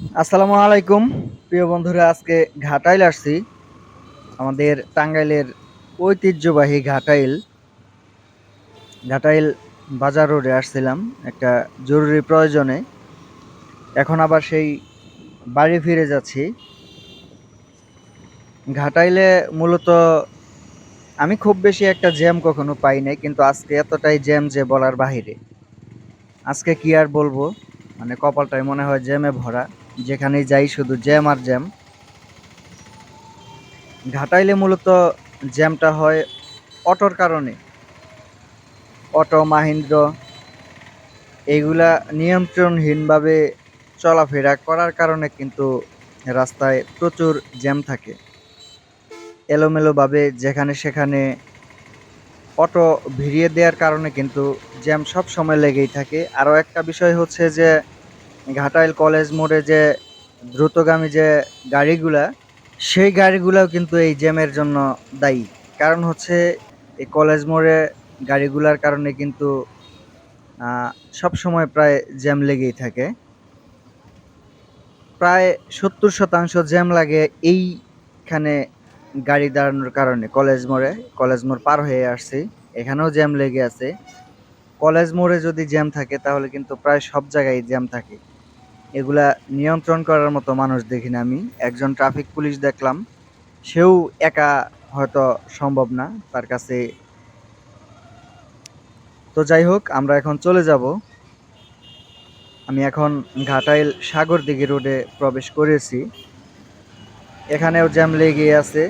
আসসালামু আলাইকুম। প্রিয় বন্ধুরা, আজকে ঘাটাইল আসছি। আমাদের টাঙ্গাইলের ঐতিহ্যবাহী ঘাটাইল। ঘাটাইল বাজার রোডে আসছিলাম একটা জরুরি প্রয়োজনে। এখন আবার সেই বাড়ি ফিরে যাচ্ছি। ঘাটাইলে মূলত আমি খুব বেশি একটা জ্যাম কখনো পাই নাই, কিন্তু আজকে এতটাই জ্যাম যে বলার বাহিরে। আজকে কি আর বলব? মানে কপালটাই মনে হয় জ্যামে ভরা। যেখানেই যাই শুধু জ্যাম আর জ্যাম। ঘাটাইলে মূলত জ্যামটা হয় অটোর কারণে। অটো, মাহিন্দ্র এইগুলা নিয়ন্ত্রণহীনভাবে চলাফেরা করার কারণে কিন্তু রাস্তায় প্রচুর জ্যাম থাকে। এলোমেলোভাবে যেখানে সেখানে অটো ভিড়িয়ে দেওয়ার কারণে কিন্তু জ্যাম সব সময় লেগেই থাকে। আরও একটা বিষয় হচ্ছে যে ঘাটাইল কলেজ মোড়ে যে দ্রুতগামী যে গাড়িগুলা, সেই গাড়িগুলাও কিন্তু এই জ্যামের জন্য দায়ী। কারণ হচ্ছে এই কলেজ মোড়ে গাড়িগুলার কারণে কিন্তু সব সময় প্রায় জ্যাম লেগেই থাকে। প্রায় সত্তর শতাংশ জ্যাম লাগে এইখানে গাড়ি দাঁড়ানোর কারণে কলেজ মোড়ে। কলেজ মোড় পার হয়ে আসছি, এখানেও জ্যাম লেগে আছে। কলেজ মোড়ে যদি জ্যাম থাকে, তাহলে কিন্তু প্রায় সব জায়গায় জ্যাম থাকে। এগুলা নিয়ন্ত্রণ করার মতো মানুষ দেখি না আমি। একজন ট্রাফিক পুলিশ দেখলাম, সেও একা হয়তো সম্ভব না তার কাছে। তো যাই হোক, আমরা এখন চলে যাব। আমি এখন ঘাটাইল সাগর দিঘি রোডে প্রবেশ করেছি। এখানেও জ্যাম লেগে আছে।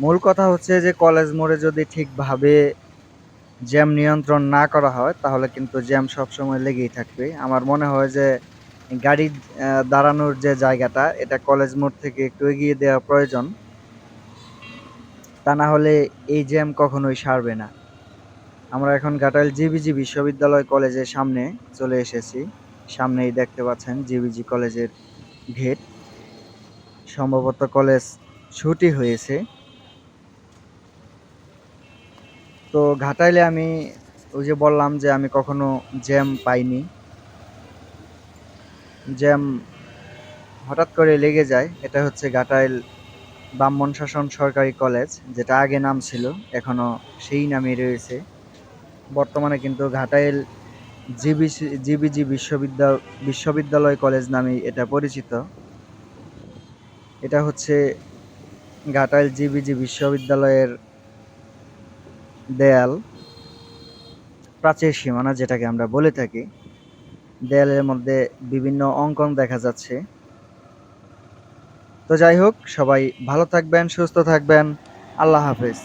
মূল কথা হচ্ছে যে, কলেজ মোড়ে যদি ঠিকভাবে জ্যাম নিয়ন্ত্রণ না করা হয়, তাহলে কিন্তু জ্যাম সবসময় লেগেই থাকবে। আমার মনে হয় যে গাড়ি দাঁড়ানোর যে জায়গাটা, এটা কলেজ মোড় থেকে একটু এগিয়ে দেওয়া প্রয়োজন। তা না হলে এই জ্যাম কখনোই সারবে না। আমরা এখন ঘাটাইল জিবিজি বিশ্ববিদ্যালয় কলেজের সামনে চলে এসেছি। সামনেই দেখতে পাচ্ছেন জিবিজি কলেজের গেট। সম্ভবত কলেজ ছুটি হয়েছে। তো ঘাটাইলে আমি ওই যে বললাম যে আমি কখনো জ্যাম পাইনি। জ্যাম হঠাৎ করে লেগে যায়, এটা হচ্ছে ঘাটাইল ব্রাহ্মণ শাসন সরকারি কলেজ, যেটা আগে নাম ছিল এখনও সেই নামই রয়েছে। বর্তমানে কিন্তু ঘাটাইল জিবিসি জিবিজি বিশ্ববিদ্যালয় বিশ্ববিদ্যালয় কলেজ নামেই এটা পরিচিত। এটা হচ্ছে ঘাটাইল জিবিজি বিশ্ববিদ্যালয়ের দেয়াল, প্রাচীর সীমানা যেটাকে আমরা বলে থাকি। দেয়ালের মধ্যে বিভিন্ন অঙ্কন দেখা যাচ্ছে। তো যাই হোক, সবাই ভালো থাকবেন, সুস্থ থাকবেন। আল্লাহ হাফেজ।